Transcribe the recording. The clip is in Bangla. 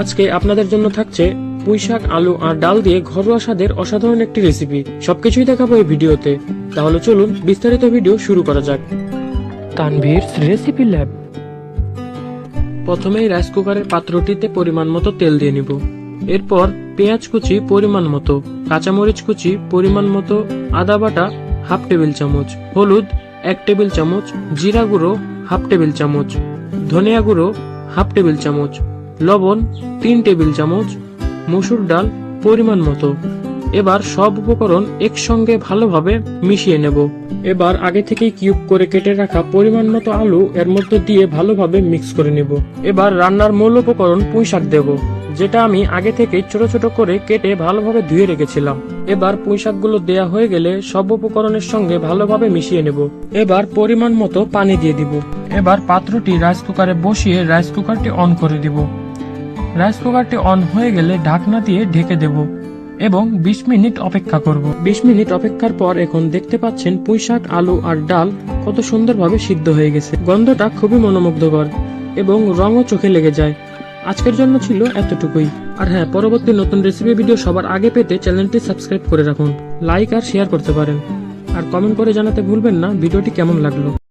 আজকে আপনাদের জন্য থাকছে পুঁই শাক আলু আর ডাল দিয়ে ঘরোয়া স্বাদের অসাধারণ একটি রেসিপি সবকিছুই দেখাবো এই ভিডিওতে। তাহলে চলুন বিস্তারিত ভিডিও শুরু করা যাক। তানভীর রেসিপি ল্যাব প্রথমেই রাইস কুকারের পাত্রটিতে পরিমাণ মতো তেল দিয়ে নিব। এরপর পেঁয়াজ কুচি পরিমাণ মতো, কাঁচামরিচ কুচি পরিমাণ মতো, আদা বাটা হাফ টেবিল চামচ, হলুদ এক টেবিল চামচ, জিরা গুঁড়ো হাফ টেবিল চামচ, ধনিয়া গুঁড়ো হাফ টেবিল চামচ লবণ, তিন টেবিল চামচ, মসুর ডাল পরিমাণ মতো। এবার সব উপকরণ একসঙ্গে ভালোভাবে মিশিয়ে নেব। এবার আগে থেকেই কিউব করে কেটে রাখা পরিমাণ মতো আলু এর মধ্যে দিয়ে ভালোভাবে মিক্স করে নেব। এবার রান্নার মূল উপকরণ পুঁই শাক দেব, যেটা আমি আগে থেকে ছোট ছোট করে কেটে ভালোভাবে ধুয়ে রেখেছিলাম। এবার পুঁই শাকগুলো দেয়া হয়ে গেলে সব উপকরণের সঙ্গে ভালোভাবে মিশিয়ে নেব। এবার পরিমাণ মতো পানি দিয়ে দিব। এবার পাত্রটি রাইস কুকারে বসিয়ে রাইস কুকারটি অন করে দিব। রাইস কুকারটি অন হয়ে গেলে ঢাকনা দিয়ে ঢেকে দেব এবং ২০ মিনিট অপেক্ষা করব। ২০ মিনিট অপেক্ষার পর এখন দেখতে পাচ্ছেন পুঁই শাক, আলু আর ডাল কত সুন্দরভাবে সিদ্ধ হয়ে গেছে। গন্ধটা খুবই মনোমুগ্ধকর এবং রঙও চোখে লেগে যায়। আজকের জন্য ছিল এতটুকুই। আর হ্যাঁ পরবর্তী নতুন রেসিপি ভিডিও সবার আগে পেতে চ্যানেলটি সাবস্ক্রাইব করে রাখুন। লাইক আর শেয়ার করতে পারেন। আর কমেন্ট করে জানাতে ভুলবেন না। ভিডিওটি কেমন লাগল?